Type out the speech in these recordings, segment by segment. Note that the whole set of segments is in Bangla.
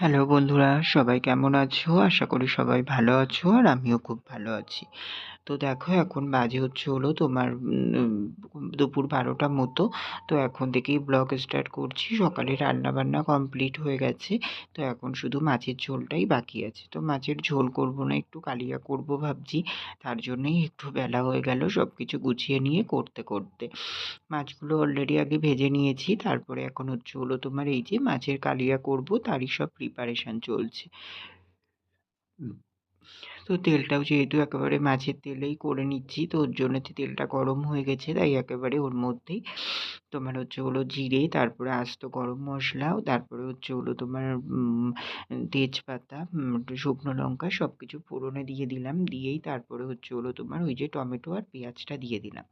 হ্যালো বন্ধুরা, সবাই কেমন আছো? আশা করি সবাই ভালো আছো আর আমিও খুব ভালো আছি। তো দেখো, এখন বাজে হচ্ছে হলো তোমার দুপুর বারোটা মতো। তো এখন থেকেই ব্লগ স্টার্ট করছি। সকালে রান্না বান্না কমপ্লিট হয়ে গেছে। তো এখন শুধু মাছের ঝোলটাই বাকি আছে। তো মাছের ঝোল করব না, একটু কালিয়া করব ভাবছি। তার জন্যই একটু বেলা হয়ে গেল সব কিছু গুছিয়ে নিয়ে করতে করতে। মাছগুলো অলরেডি আগে ভেজে নিয়েছি। তারপরে এখন হচ্ছে হলো তোমার এই যে মাছের কালিয়া করব, তারই সব প্রিপারেশান চলছে। তো তেলটাও যেহেতু একেবারে মাছের তেলেই করে নিচ্ছি তো ওর জন্য তেলটা গরম হয়ে গেছে তাই একেবারে ওর মধ্যেই তোমার হচ্ছে হলো জিরে তারপরে আস্ত গরম মশলা তারপরে হচ্ছে হলো তোমার তেজপাতা শুকনো লঙ্কা সব কিছু ফোড়নে দিয়ে দিলাম দিয়েই তারপরে হচ্ছে হলো তোমার ওই যে টমেটো আর পেঁয়াজটা দিয়ে দিলাম।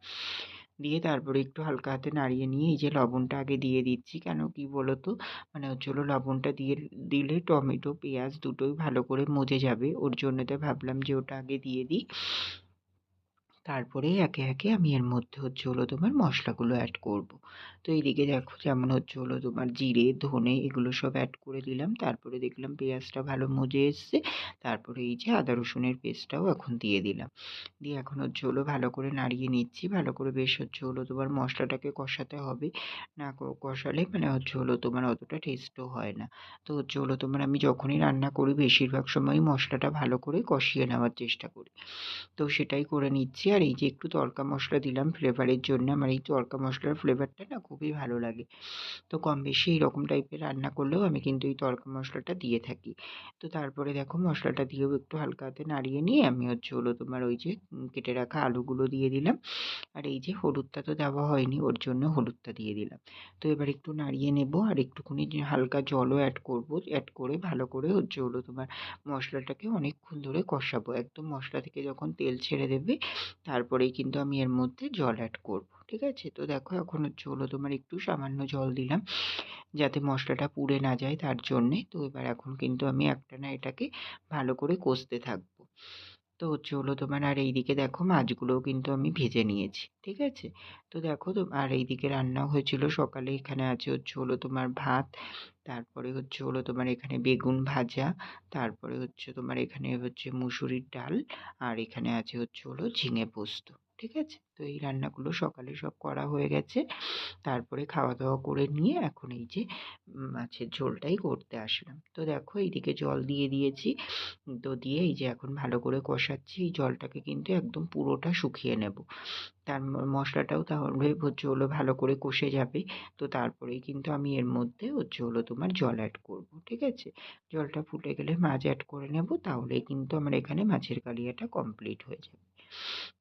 দিয়ে তারপরে একটু হালকা হাতে নাড়িয়ে নিয়ে এই যে লবণটা আগে দিয়ে দিচ্ছি। কেন কি বলো তো মানে হচ্ছে হলো লবণটা দিয়ে দিলে টমেটো, পেঁয়াজ দুটোই ভালো করে মজে যাবে। ওর জন্য তো ভাবলাম যে ওটা আগে দিয়ে দিই। তারপরে একে একে আমি এর মধ্যে হচ্ছে হলো তোমার মশলাগুলো অ্যাড করব। তো এইদিকে দেখো যেমন হচ্ছে হলো তোমার জিরে, ধনে এগুলো সব অ্যাড করে দিলাম। তারপরে দেখলাম পেঁয়াজটা ভালো মজে এসছে। তারপরে এই যে আদা, রসুনের পেস্টটাও এখন দিয়ে দিলাম। দিয়ে এখন হচ্ছে হলো ভালো করে নাড়িয়ে নিচ্ছি। ভালো করে বেশ হচ্ছে হলো তোমার মশলাটাকে কষাতে হবে। না কষালে মানে হচ্ছে হলো তোমার অতটা টেস্টও হয় না। তো হচ্ছে হলো তোমার আমি যখনই রান্না করি, বেশিরভাগ সময়ই মশলাটা ভালো করে কষিয়ে নেওয়ার চেষ্টা করি। তো সেটাই করে নিচ্ছি। আর এই যে একটু তড়কা মশলা দিলাম ফ্লেভারের জন্য, আমার এই তড়কা মশলার ফ্লেভারটা না খুবই ভালো লাগে। তো কম বেশি এইরকম টাইপের রান্না করলেও আমি কিন্তু এই তড়কা মশলাটা দিয়ে থাকি। তো তারপরে দেখো মশলাটা দিয়েও একটু হালকা হাতে নাড়িয়ে নিয়ে আমি হচ্ছে হলো তোমার ওই যে কেটে রাখা আলুগুলো দিয়ে দিলাম। আর এই যে হলুদটা তো দেওয়া হয়নি, ওর জন্য হলুদটা দিয়ে দিলাম। তো এবার একটু নাড়িয়ে নেব আর একটুখানি হালকা জলও অ্যাড করব অ্যাড করে ভালো করে হচ্ছে হলো তোমার মশলাটাকে অনেকক্ষণ ধরে কষাবো। একদম মশলা থেকে যখন তেল ছেড়ে দেবে তারপরেই কিন্তু আমি এর মধ্যে জল অ্যাড করব, ঠিক আছে? তো দেখো এখন হচ্ছে হলো তোমার একটু সামান্য জল দিলাম, যাতে মশলাটা পুড়ে না যায় তার জন্যে। তো এবার এখন কিন্তু আমি একটা না এটাকে ভালো করে কষতে থাকব। তো হচ্ছে হলো তোমার, আর এইদিকে দেখো মাছগুলোও কিন্তু আমি ভেজে নিয়েছি, ঠিক আছে? তো দেখো তো, আর এইদিকে রান্না হয়েছিল, সকালে এখানে আছে হচ্ছে হলো তোমার ভাত, তারপরে হচ্ছে হলো তোমার এখানে বেগুন ভাজা, তারপরে হচ্ছে তোমার এখানে হচ্ছে মুসুরির ডাল, আর এখানে আছে হচ্ছে হলো ঝিঙে পোস্ত। ঠিক আছে? তো এই রান্নাগুলো সকালে সব করা হয়ে গেছে। তারপরে খাওয়া দাওয়া করে নিয়ে এখন এই যে মাছের ঝোলটাই করতে আসলাম। তো দেখো এইদিকে জল দিয়ে দিয়েছি। তো দিয়ে এই যে এখন ভালো করে কষাচ্ছি। এই জলটাকে কিন্তু একদম পুরোটা শুকিয়ে নেব। তার মশলাটাও তাহলে হচ্ছে হলো ভালো করে কষে যাবে। তো তারপরেই কিন্তু আমি এর মধ্যে হচ্ছে হলো তোমার জল অ্যাড করব। ঠিক আছে? জলটা ফুটে গেলে মাছ অ্যাড করে নেব। তাহলেই কিন্তু আমার এখানে মাছের কালিয়াটা কমপ্লিট হয়ে যাবে।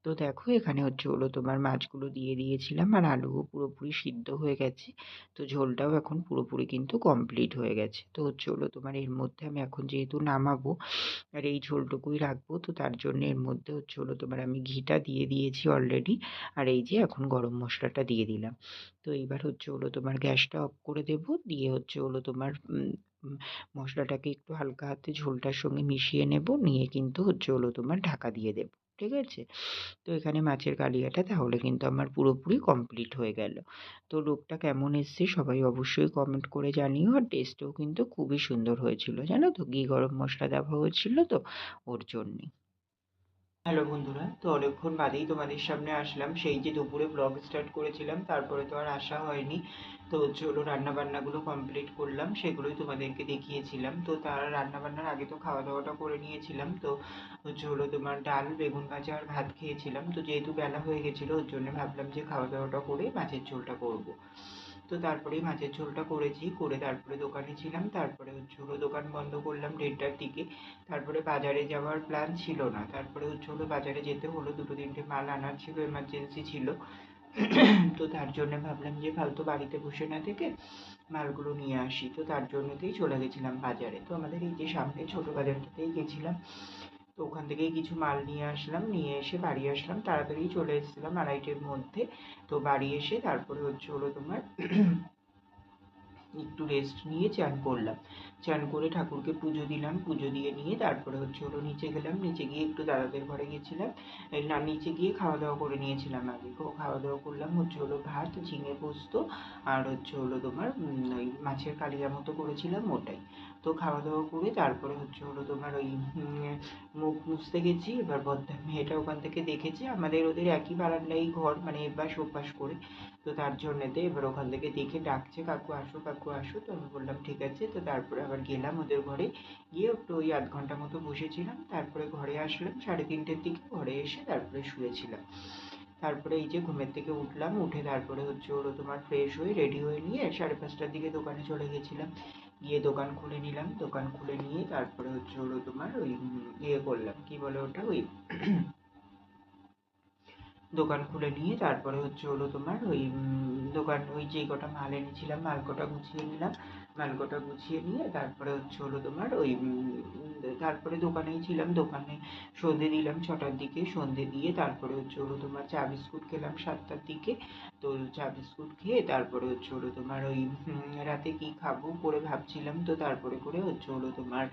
তো দেখো, এখানে হচ্ছে হলো তোমার মাছগুলো দিয়ে দিয়েছিলাম আর আলুও পুরোপুরি সিদ্ধ হয়ে গেছে। তো ঝোলটাও এখন পুরোপুরি কিন্তু কমপ্লিট হয়ে গেছে। তো হচ্ছে হলো তোমার এর মধ্যে আমি এখন যেহেতু নামাবো আর এই ঝোলটুকুই রাখব, তো তার জন্য এর মধ্যে হচ্ছে হলো তোমার আমি ঘিটা দিয়ে দিয়েছি অলরেডি আর এই যে এখন গরম মশলাটা দিয়ে দিলাম। তো এইবার হচ্ছে হলো তোমার গ্যাসটা অফ করে দেব, দিয়ে হচ্ছে হলো তোমার মশলাটাকে একটু হালকা হাতে ঝোলটার সঙ্গে মিশিয়ে নেব, নিয়ে কিন্তু হচ্ছে হলো তোমার ঢাকা দিয়ে দেবো। ঠিক আছে? তো এখানে মাছের কালিয়াটা তাহলে কিন্তু আমার পুরোপুরি কমপ্লিট হয়ে গেল। তো লোকটা কেমন এসছে সবাই অবশ্যই কমেন্ট করে জানিও। আর টেস্টও কিন্তু খুবই সুন্দর হয়েছিল, জানো তো? ঘি গরম মশলা দেওয়া হয়েছিল তো, ওর জন্যেই হ্যালো বন্ধুরা, তো অনেকক্ষণ বাদেই তোমাদের সামনে আসলাম। সেই যে দুপুরে ব্লগ স্টার্ট করেছিলাম, তারপরে তো আর আসা হয়নি। তো হলো রান্নাবান্নাগুলো কমপ্লিট করলাম, সেগুলোই তোমাদেরকে দেখিয়েছিলাম। তো তার রান্নাবান্নার আগে তো খাওয়া দাওয়াটা করে নিয়েছিলাম। তো হলো তোমার ডাল, বেগুন ভাজা আর ভাত খেয়েছিলাম। তো যেহেতু বেলা হয়ে গেছিল, ওর জন্য ভাবলাম যে খাওয়া দাওয়াটা করে মাছের ঝোলটা করব। তো তারপরেই মাছের ঝোলটা করেছি। করে তারপরে দোকানে ছিলাম। তারপরে হচ্ছে হলো দোকান বন্ধ করলাম দেড়টার দিকে। তারপরে বাজারে যাওয়ার প্ল্যান ছিল না। তারপরে হচ্ছে হলো বাজারে যেতে হলো। দুটো তিনটে মাল আনার ছিল এমার্জেন্সি ছিল। তো তার জন্য ভাবলাম যে, ফালতু বাড়িতে বসে না থেকে মালগুলো নিয়ে আসি। তো তার জন্যতেই চলে গেছিলাম বাজারে। তো আমাদের এই যে সামনে ছোটো বাজারটাতেই গেছিলাম। তো ওখান থেকেই কিছু মাল নিয়ে আসলাম, নিয়ে এসে বাড়ি আসলাম। তাড়াতাড়ি চলে এসেছিলাম আড়াইটের মধ্যে। তো বাড়ি এসে তারপরে হচ্ছে হলো তোমার একটু রেস্ট নিয়ে চান করলাম। চান করে ঠাকুরকে পুজো দিলাম, পুজো দিয়ে নিয়ে তারপরে হচ্ছে হলো নিচে গেলাম। নিচে গিয়ে একটু দাদাদের ঘরে গেছিলাম। না, নিচে গিয়ে খাওয়া দাওয়া করে নিয়েছিলাম আগে। খাওয়া দাওয়া করলাম হচ্ছে হলো ভাত, ঝিঙে পোস্ত আর হচ্ছে হলো তোমার ওই মাছের কালিয়া মতো করেছিলাম ওটাই। তো খাওয়া দাওয়া করে তারপরে হচ্ছে হলো তোমার ওই মুখ মুছতে গেছি, এবার বদ্দার মেয়েটা ওখান থেকে দেখেছে। আমাদের ওদের একই বারান্দায় ঘর মানে এপাশ ওপাশ করে। তো তার জন্যেতে এবার ওখান থেকে দেখে ডাকছে, কাকু আসো কাকু আসো। তো আমি বললাম, ঠিক আছে। তো তারপরে আবার গেলাম ওদের ঘরে। গিয়ে একটু ওই আধ ঘণ্টা মতো বসেছিলাম। তারপরে ঘরে আসলাম, সাড়ে তিনটের দিকে ঘরে এসে তারপরে শুয়েছিলাম। তারপরে এই যে ঘুমের থেকে উঠলাম, উঠে তারপরে হচ্ছে ওরা তোমার ফ্রেশ হয়ে রেডি হয়ে নিয়ে সাড়ে পাঁচটার দিকে দোকানে চলে গেছিলাম। গিয়ে দোকান খুলে নিলাম, দোকান খুলে নিয়ে তারপরে হচ্ছে ওরা তোমার ওই ইয়ে করলাম, কি বলে ওটা ওই দোকান খুলে নিয়ে তারপরে হচ্ছে হলো তোমার ওই দোকান, ওই যে কটা মাল এনেছিলাম, মাল কটা গুছিয়ে নিলাম। মাল কটা গুছিয়ে নিয়ে তারপরে হচ্ছে হলো তোমার ওই তারপরে দোকানেই ছিলাম, দোকানে সন্ধে দিলাম ছটার দিকে, সন্ধে দিয়ে তারপরে হচ্ছে হলো তোমার চা বিস্কুট খেলাম সাতটার দিকে। তো চা বিস্কুট খেয়ে তারপরে হচ্ছে হলো তোমার ওই রাতে কি খাব করে ভাবছিলাম। তো তারপরে করে হচ্ছে হলো তোমার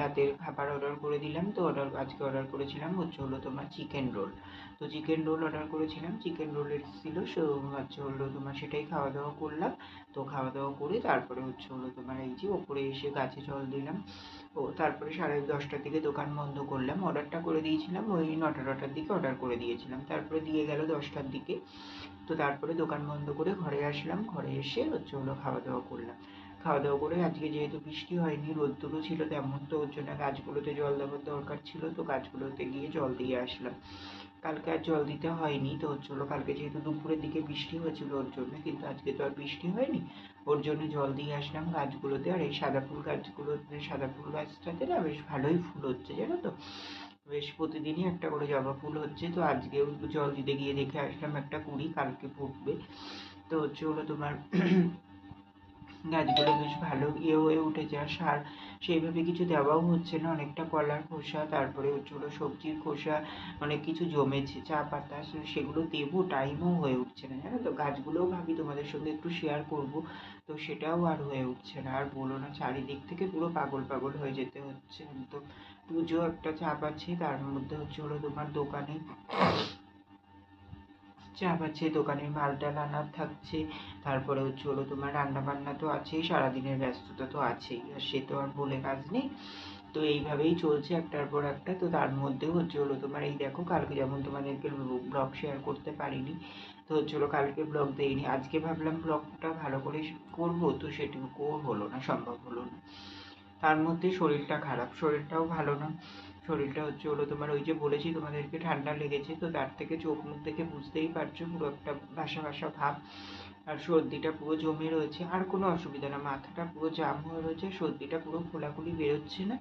রাতের খাবার অর্ডার করে দিলাম। তো অর্ডার আজকে অর্ডার করেছিলাম হচ্ছে হলো তোমার চিকেন রোল তো চিকেন রোল অর্ডার করেছিলাম। চিকেন রোল এসেছিল সে হচ্ছে হলো তোমার সেটাই খাওয়া দাওয়া করলাম। তো খাওয়া দাওয়া করে তারপরে হচ্ছে হলো তোমার এই যে ওপরে এসে গাছে জল দিলাম। ও তারপরে সাড়ে দশটার দিকে দোকান বন্ধ করলাম। অর্ডারটা করে দিয়েছিলাম, ওই নটা নটার দিকে অর্ডার করে দিয়েছিলাম। তারপরে দিয়ে গেল দশটার দিকে। তো তারপরে দোকান বন্ধ করে ঘরে আসলাম। ঘরে এসে হচ্ছে হলো খাওয়া দাওয়া করলাম। খাওয়া দাওয়া করে আজকে যেহেতু বৃষ্টি হয়নি, রোদ্দুরও ছিল তেমন, তো ওর জন্য গাছগুলোতে জল দেওয়ার দরকার ছিল। তো গাছগুলোতে গিয়ে জল দিয়ে আসলাম। কালকে আর জল দিতে হয়নি। তো হচ্ছিল কালকে যেহেতু দুপুরের দিকে বৃষ্টি হয়েছিল ওর জন্য, কিন্তু আজকে তো আর বৃষ্টি হয়নি। ওর জন্য জল দিয়ে আসলাম গাছগুলোতে। আর এই সাদা ফুল গাছগুলোতে সাদা ফুল গাছটাতে না বেশ ভালোই ফুল হচ্ছে, জানো তো? বেশ প্রতিদিনই একটা করে জবা ফুল হচ্ছে। তো আজকেও জল দিতে গিয়ে দেখে আসলাম একটা কুড়ি, কালকে ফুটবে তো হলো তোমার গাছগুলো বেশ ভালো ইয়ে হয়ে উঠেছে আর সার সেইভাবে কিছু দেওয়াও হচ্ছে না। অনেকটা কলার খোসা, তারপরে হলো সবজির খোসা, অনেক কিছু জমেছে, চা পাতা সেগুলো দেবো টাইমও হয়ে উঠছে না। জানো তো, গাছগুলোও ভাবি তোমাদের সঙ্গে একটু শেয়ার করব। তো সেটাও আর হয়ে উঠছে না। আর বলো না, চারিদিক থেকে পুরো পাগল পাগল হয়ে যেতে হচ্ছে। তো পুজো একটা চাপ আছে তার মধ্যে হচ্ছে হলো তোমার দোকানে চাপ আছে দোকানের মাল টাল আনার থাকছে তারপরে হচ্ছে হলো তোমার রান্না বান্না তো আছেই, সারাদিনের ব্যস্ততা তো আছেই, আর সে তো আর বলে কাজ নেই। তো এইভাবেই চলছে একটার পর একটা, তো তার মধ্যেও হচ্ছে হলো তোমার এই দেখো, কালকে যেমন তোমাদেরকে ব্লগ শেয়ার করতে পারিনি, তো হচ্ছে হলো কালকে ব্লগ দেইনি, আজকে ভাবলাম ব্লগটা ভালো করে করব, তো সেটুকুও হলো না, সম্ভব হলো না। তার মধ্যে শরীরটা খারাপ, শরীরটাও ভালো না। শরীরটা হচ্ছে হলো তোমার ওই যে বলেছি তোমাদেরকে ঠান্ডা লেগেছে, তো তার থেকে চোখ মুখ দেখে বুঝতেই পারছ পুরো একটা ভাসা ভাসা ভাব। আর সর্দিটা পুরো জমে রয়েছে, আর কোনো অসুবিধা না, মাথাটা পুরো জাম হয়ে রয়েছে, সর্দিটা পুরো খোলাখুলি বেরোচ্ছে না।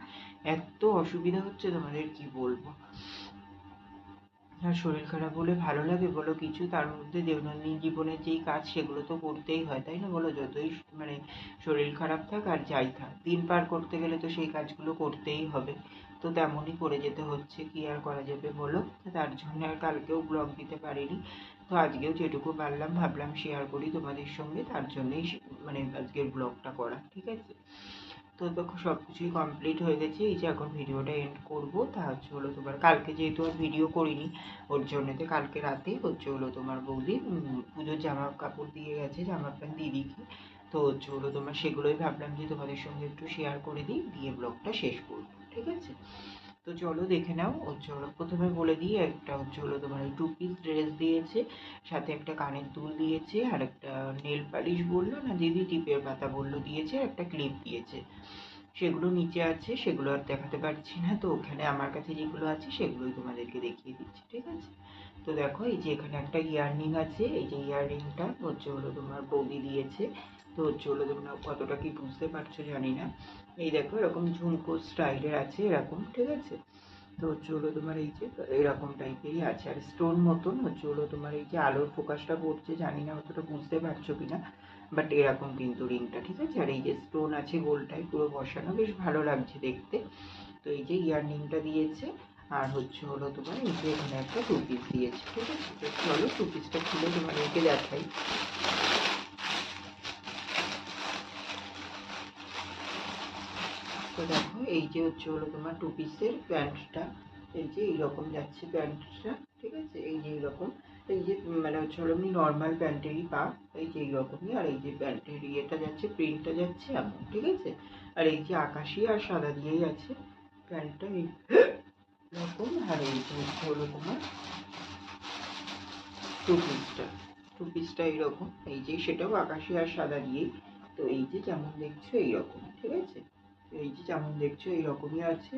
এত অসুবিধা হচ্ছে তোমাদের, কি বলব? আর শরীর খারাপ হলে ভালো লাগে বলো কিছু, তার মধ্যে দৈনন্দিন জীবনের যেই কাজ সেগুলো তো করতেই হয়, তাই না বলো? যতই মানে শরীর খারাপ থাক আর যাই থাক, দিন পার করতে গেলে তো সেই কাজগুলো করতেই হবে। তো তেমনই করে যেতে হচ্ছে, কি আর করা যাবে বলো? তার জন্য আর কালকেও ব্লগ দিতে পারিনি। তো আজকেও যেটুকু পারলাম, ভাবলাম শেয়ার করি তোমাদের সঙ্গে, তার জন্যই মানে আজকের ব্লগটা করা, ঠিক আছে? তো দেখো সব কিছুই কমপ্লিট হয়ে গেছে, এই যে এখন ভিডিওটা এন্ড করব। তা হচ্ছে হলো তোমার, কালকে যেহেতু আর ভিডিও করিনি, ওর জন্যতে কালকে রাতে হচ্ছে হলো তোমার বৌদি পুজোর জামা কাপড় দিয়ে গেছে জামা প্যান্ট দিদিকে। তো হচ্ছে হলো তোমার, সেগুলোই ভাবলাম যে তোমাদের সঙ্গে একটু শেয়ার করে দিই, দিয়ে ব্লগটা শেষ করব। ঠিক আছে? তো চলো দেখে নাও হচ্ছে হলো প্রথমে বলে দিই, একটা হচ্ছে হলো তোমার টু পিস ড্রেস দিয়েছে, সাথে একটা কানের দুল দিয়েছে, আর একটা নেল পালিশ বলল, না দিদি টিপের পাতা বলল দিয়েছে, আর একটা ক্লিপ দিয়েছে। সেগুলো নিচে আছে, সেগুলো আর দেখাতে পারছি না, তো ওখানে আমার কাছে যেগুলো আছে, সেগুলোই তোমাদেরকে দেখিয়ে দিচ্ছি, ঠিক আছে? তো দেখো, এই যে এখানে একটা ইয়াররিং আছে, এই যে ইয়াররিংটা হচ্ছে হলো তোমার বৌদি দিয়েছে, তো হচ্ছে হলো তোমরা কতটা কি বুঝতে পারছ জানি না। এই দেখো, এরকম ঝুমকো স্টাইলের আছে এরকম, ঠিক আছে? তো হচ্ছে হলো তোমার এই যে, এরকম টাইপেরই আছে। আর স্টোন মতন হচ্ছে হলো তোমার এই যে আলোর ফোকাসটা পড়ছে, জানি না অতটা বুঝতে পারছ কিনা বাট এরকম কিন্তু রিংটা ঠিক আছে? আর এই যে স্টোন আছে গোলটাই পুরো বসানো, বেশ ভালো লাগছে দেখতে। তো এই যে ইয়াররিংটা দিয়েছে, আর হচ্ছে হলো তোমার এই যে এখানে একটা টু পিস দিয়েছে, ঠিক আছে? চলো টু পিসটা খুলে তোমাদেরকে দেখাই। তো দেখো এই যে হচ্ছে হলো তোমার টু পিসের প্যান্টটা। এই যে এইরকম যাচ্ছে প্যান্টটা, ঠিক আছে? এই যে এইরকম। এই যে মানে হচ্ছে হলো এমনি নর্মাল প্যান্টেরই পা, এই যে এইরকমই। আর এই যে প্যান্টের ইয়েটা যাচ্ছে প্রিন্টটা যাচ্ছে এমন, ঠিক আছে? আর এই যে আকাশি আর সাদা দিয়েই আছে প্যান্টটা, এই রকম আর এই যে হচ্ছে হলো তোমার টু। পিসটা টু পিসটা এইরকম। এই যে সেটাও আকাশি আর সাদা দিয়েই। তো এই যে যেমন দেখছ এইরকম, ঠিক আছে? এই যে যেমন দেখছ, এইরকমই আছে।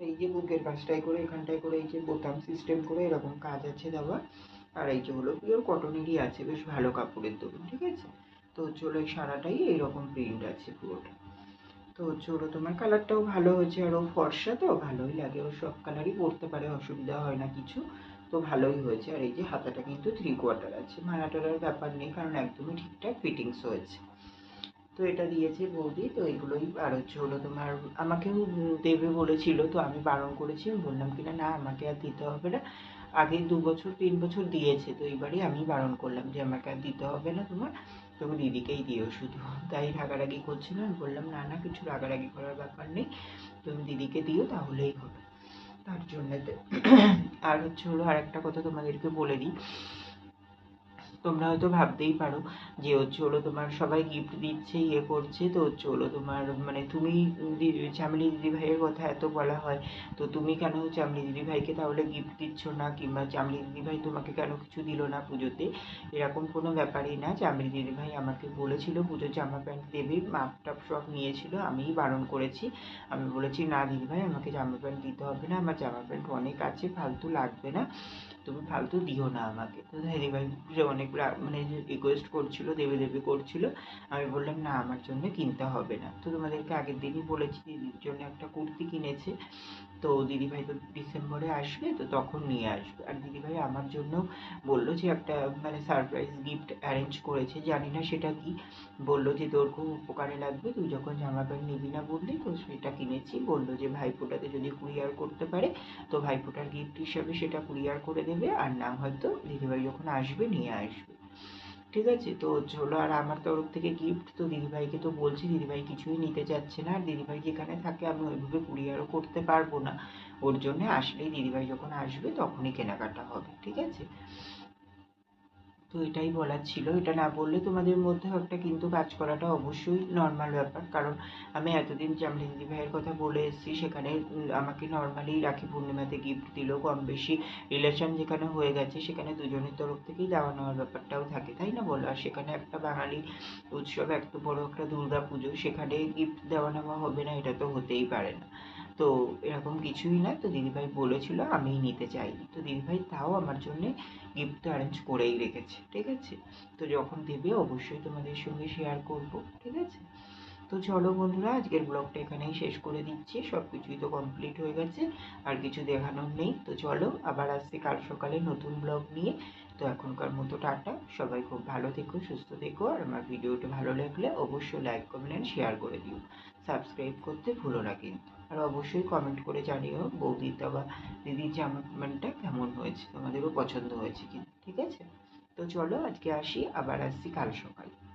এই যে বুকের পাশটায় করে এখানটায় করে, এই যে বোতাম সিস্টেম করে এরকম কাজ আছে দেওয়া। আর এই যে হলো পিওর কটনেরই আছে, বেশ ভালো কাপড়ের দোকান, ঠিক আছে? তো হচ্ছে হলো সারাটাই এইরকম প্রিন্ট আছে পুরোটা। তো হচ্ছে তোমার কালারটাও ভালো হয়েছে। আর ও ফর্সা তো, ভালোই লাগে। ও সব কালারই পরতে পারে, অসুবিধা হয় না কিছু। তো ভালোই হয়েছে। আর এই যে হাতাটা কিন্তু থ্রি কোয়ার্টার আছে। মারাটার ব্যাপার নেই, কারণ একদমই ঠিকঠাক ফিটিংস হয়েছে। তো এটা দিয়েছে বৌদি, তো এগুলোই আর হচ্ছে হলো তোমার আমাকেও দেবে বলেছিল, তো আমি বারণ করেছি, আমি বললাম কিনা না আমাকে আর দিতে হবে না। আগে দু বছর, তিন বছর দিয়েছে, তো এইবারই আমি বারণ করলাম যে আমাকে আর দিতে হবে না তোমার তুমি দিদিকেই দিও শুধু। তাই রাগারাগি করছিল আমি বললাম, না না, কিছু রাগারাগি করার ব্যাপার নেই, তুমি দিদিকে দিও, তাহলেই হবে। তার জন্যতে আর হচ্ছে হলো আর একটা কথা তোমাদেরকে বলে দিই তোমরা হয়তো ভাবতেই পারো যে হচ্ছে হলো তোমার সবাই গিফট দিচ্ছে ইয়ে করছে, তো হচ্ছে হলো তোমার মানে তুমি চামলি দিদি ভাইয়ের কথা এত বলা হয়, তো তুমি কেন চামলি দিদি ভাইকে তাহলে গিফট দিচ্ছ না? কিংবা চামলি দিদি ভাই তোমাকে কেন কিছু দিল না পুজোতে? এরকম কোনো ব্যাপারই না। চামলি দিদি ভাই আমাকে বলেছিল পুজোর জামা প্যান্ট দেবে মাপ টাপ সব নিয়েছিল, আমিই বারণ করেছি। আমি বলেছি, না দিদি ভাই আমাকে জামা প্যান্ট দিতে হবে না, আমার জামা প্যান্ট অনেক আছে, ফালতু লাগবে না। তুমি ফালতু দিও না আমাকে। তো হ্যারি ভাই যে অনেক মানে রিকোয়েস্ট করছিল, দেবে দেবে করছিল, আমি বললাম, না, আমার জন্য কিনতে হবে না। তো তোমাদেরকে আগের দিনই বলেছি, দিদির জন্য একটা কুর্তি কিনেছে। তো দিদিভাই তো ডিসেম্বরে আসবে, তো তখন নিয়ে আসবে। আর দিদিভাই আমার জন্য বলল যে একটা মানে সারপ্রাইজ গিফট অ্যারেঞ্জ করেছে, জানি না সেটা কি। বলল যে তোর খুব উপকারে লাগবে, তুই যখন জামা প্যান্ট নিবি না বললি, তো সেটা কিনেছি। বলল যে ভাইফোঁটাতে যদি কুরিয়ার করতে পারে, তো ভাইফোঁটার গিফট হিসাবে সেটা কুরিয়ার করে দেবে। আর না হয়তো দিদিভাই যখন আসবে, নিয়ে আসবে। ঠিক আছে? তো হলো আর আমার তরফ থেকে গিফট তো দিদিভাইকে তো বলছি, দিদিভাই কিছুই নিতে চাচ্ছে না। আর দিদিভাই যেখানে থাকে, আমি ওইভাবে কুরিয়ারও করতে পারব না। ওর জন্য আসলেই দিদিভাই যখন আসবে, তখনই কেনাকাটা হবে, ঠিক আছে? তো এটাই বলার ছিল। এটা না বললে তোমাদের মধ্যেও একটা কিন্তু কাজ করাটা অবশ্যই নর্মাল ব্যাপার। কারণ আমি এতদিন দিদি ভাইয়ের কথা বলে এসেছি, সেখানে আমাকে নর্মালি রাখি পূর্ণিমাতে গিফট দিল কম বেশি। রিলেশন যেখানে হয়ে গেছে, সেখানে দুজনের তরফ থেকেই দেওয়া নেওয়ার ব্যাপারটাও থাকে, তাই না বলো? আর সেখানে একটা বাঙালি উৎসব এত বড় একটা দুর্গা পুজো সেখানে গিফট দেওয়া নেওয়া হবে না, এটা তো হতেই পারে না। তো এরকম কিছুই না তো দিদিভাই বলেছিল আমিই নিতে চাইনি। তো দিদিভাই তাও আমার জন্যে গিফট অ্যারেঞ্জ করেই রেখেছে, ঠিক আছে? তো যখন দেবে অবশ্যই তোমাদের সঙ্গে শেয়ার করব, ঠিক আছে? তো চলো বন্ধুরা, আজকের ব্লগটা এখানেই শেষ করে দিচ্ছি। সব কিছুই তো কমপ্লিট হয়ে গেছে, আর কিছু দেখানোর নেই। তো চলো, আবার আসছি কাল সকালে নতুন ব্লগ নিয়ে। তো এখনকার মতো টাটা। সবাই খুব ভালো থেকো, সুস্থ থেকো, আর আমার ভিডিওটা ভালো লাগলে অবশ্যই লাইক কমেন্ট শেয়ার করে দিও। সাবস্ক্রাইব করতে ভুলো না কিন্তু। আর অবশ্যই কমেন্ট করে জানিও বৌদির বা দিদির জামা প্যান্টটা কেমন হয়েছে, তোমাদেরও পছন্দ হয়েছে কিনা, ঠিক আছে? তো চলো আজকে আসি, আবার আসছি কাল সকালে।